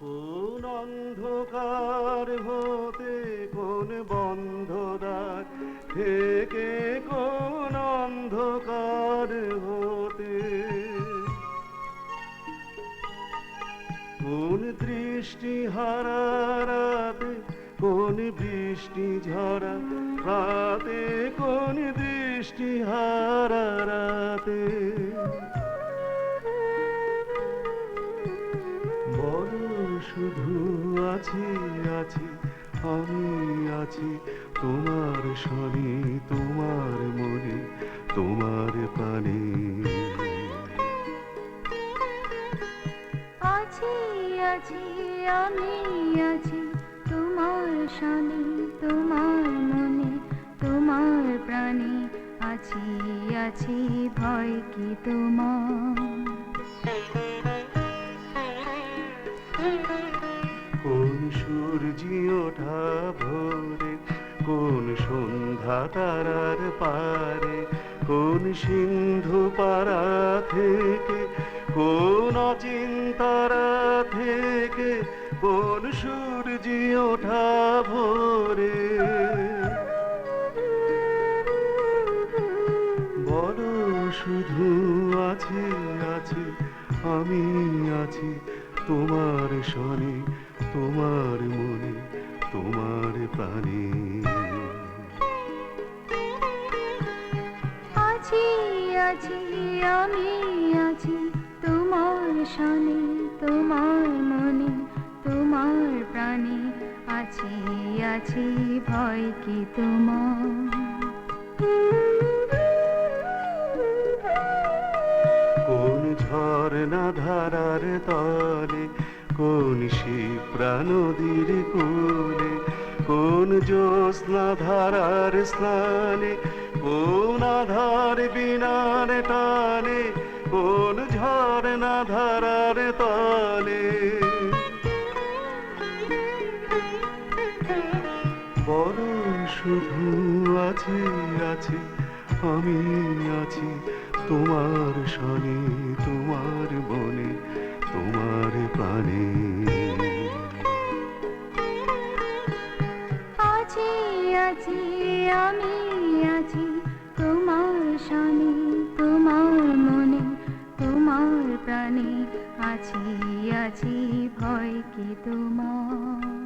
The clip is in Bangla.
কোন অন্ধকার হতে কোন বন্ধ দ্বার থেকে কোন অন্ধকার হতে? কোন দৃষ্টি হারা রাতে কোন বৃষ্টি ঝরা রাতে, কোন দৃষ্টি হারা শুধু আছি আছি, আমি আছি। তোমার শনি তোমার মনে, তোমার প্রাণে। আছি আছি, আমি আছি। তোমার শানে তোমার মনে, তোমার প্রাণে। আছি আছি, ভয় কি তোমার? কোন সূর্যি ওঠা ভোরে, কোন সন্ধ্যা তারার পারে, কোন সিন্ধু পারা থেকে, কোন অচিন্তারা থেকে, কোন সূর্যি ওঠা ভোরে। বড় শুধু আছে আছে, আমি আছি তোমার শনি তোমার মনে, তোমার প্রাণে। আছি আছি, আমি আছি তোমার শানে তোমার মনে, তোমার প্রাণে। আছি আছি, ভয় কি তোমার? ঝর্ণা ধারার তলে, কোন শিপ্রা নদীর কোলে, কোন জ্যোৎস্না ধারার স্নানে, কোন আধার বিনার টানে, কোন ঝর্ণা ধারার তলে। বড় শুধু আছে আছে, আমি আছি তোমার শনি, তোমার বনে তোমার প্রাণে। আছি আছি, আমি আছি তোমার শানে, তোমার মনে, তোমার প্রাণে। আছি আছি, ভয় কি তোমার?